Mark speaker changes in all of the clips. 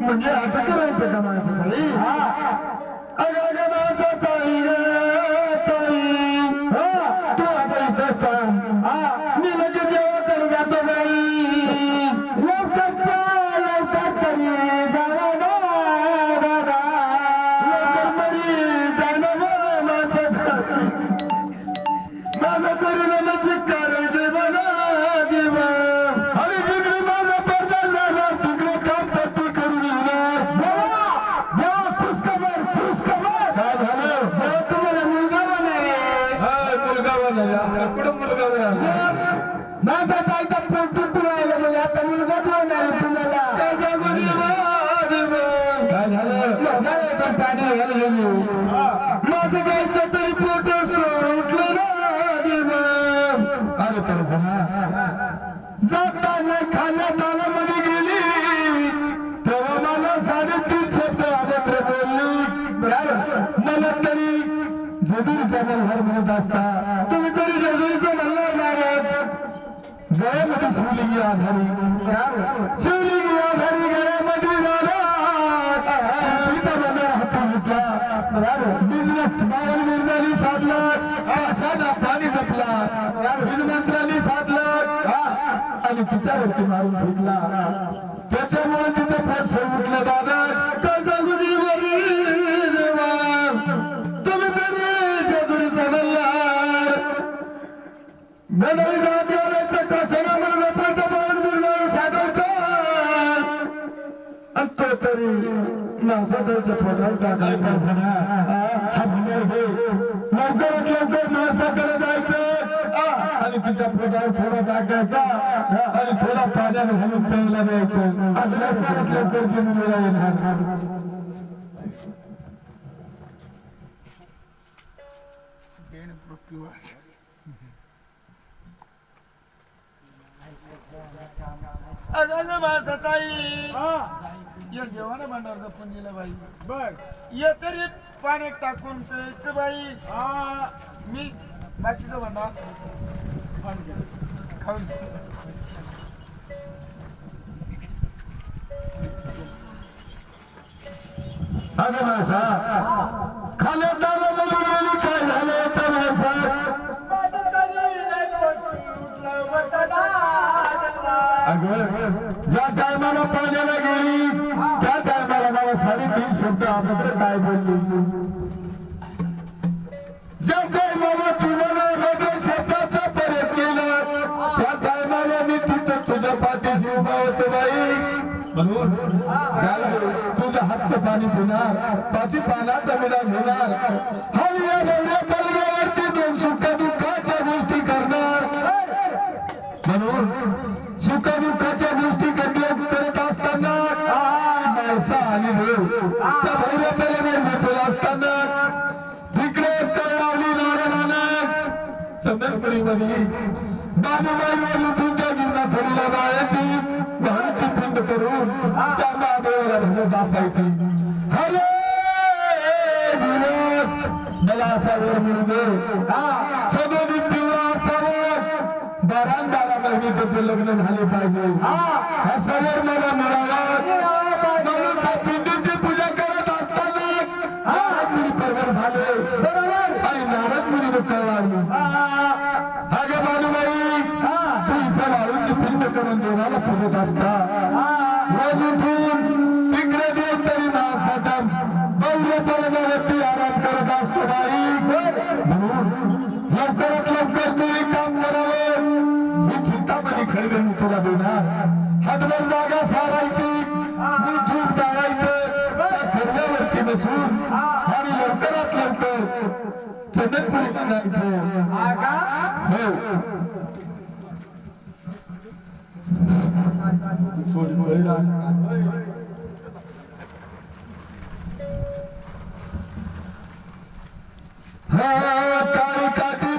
Speaker 1: म्हणजे असं करायचं का माझं माझं गायचं तरी पोट सोडलं अरे तर जाताना खाण्यात मध्ये गेली तेव्हा मला साडेतीन शब्द अभद्र बोलली मला तरी जदुरीचा मल्हार म्हणत असता तुम्ही तरी जदुरीचा मल्हार नाराज गळ्यामध्ये शिवलिंगी आधारी शिवलिंगी आणि तिच्यावरती मारून फेकला त्याच्यामुळे तिचं पोट उठलं दादा कर्जगुरीवरी देवा तुम्ही तरी जदुरीचा मल्हार नवी जातीवर तर कशाला म्हणून लोकांचा पाऊल मुरगाळ साधवतो आणि तो तरी माणसाच्या पोटावर टाकायचा म्हणा हा म्हणणार हे लवकरात लवकर माणसाकडे जायचं आ, आणि तिच्या पोटावर थोडा टाकायचा आणि थोडा पाण्याने घालून प्यायला द्यायचं. असं लवकरात लवकर जी मुलीला येणार.
Speaker 2: या जेवण भांडार पुंजीला बाई.
Speaker 3: बर.
Speaker 2: ये तरी पाण्यात टाकून प्यायचं बाई.
Speaker 3: हा.
Speaker 2: मी बाकीचं भांडार खाऊन
Speaker 1: अगं माझा खाल्या तालामध्ये गेली काय झालं तर माझा अगं ज्या टायमाला पाण्याला गेली त्या टायमाला मला साडेतीन शब्द काय बोलली? तुझ्या पाठीशी उभा होतो बाई म्हणून तुझ्या हातचं पाणी पिणार पाची पानाचा मिळा घेणार हरी या दोन सुख दुःखाच्या गोष्टी करणार म्हणून सुख दुःखाच्या गोष्टी करत करत असताना माणसा आणि देव त्या भैरव असताना लावली नारायणानं चंद्रपुरीमध्ये बाबूबाई लुटून त्या जीवनात पिंड करून त्या देव धरून दाखवायची हरे दिवस मला असा वर मिळू पिवळा असावं त्याचे लग्न झाले पाहिजे. हा सवर मला मिळाला पिंड करून देवाला पूजत असता रोज उठून तिकडे देव तरी माणसाच्या भव्य पलगावरती आराम करत असतो बाई म्हणून लवकरात लवकर तुम्ही काम करावं मी चिंतामणी खडगे मी तुला देणार हातभर जागा सारायची मी धूप जाळायचं त्या खडग्यावरती बसून आणि लवकरात लवकर चंदनपुरी जायचं हो थोडी হ্যাঁ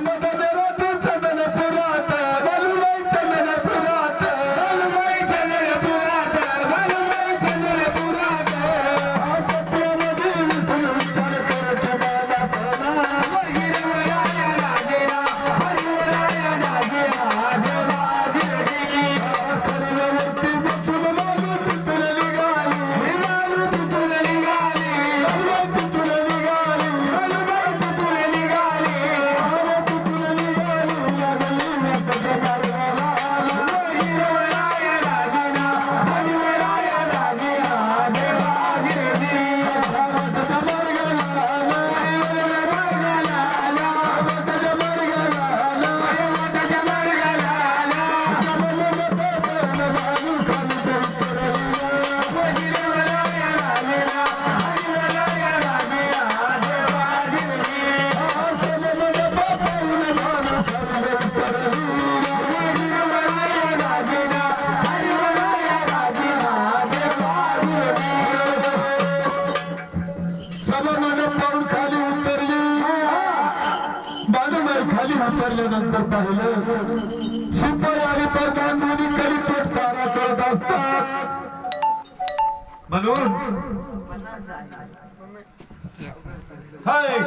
Speaker 1: खाली पाहिलं सुपर आणि प्रधान दोन्ही कलिपट तारा करत असतात. म्हणून हाय.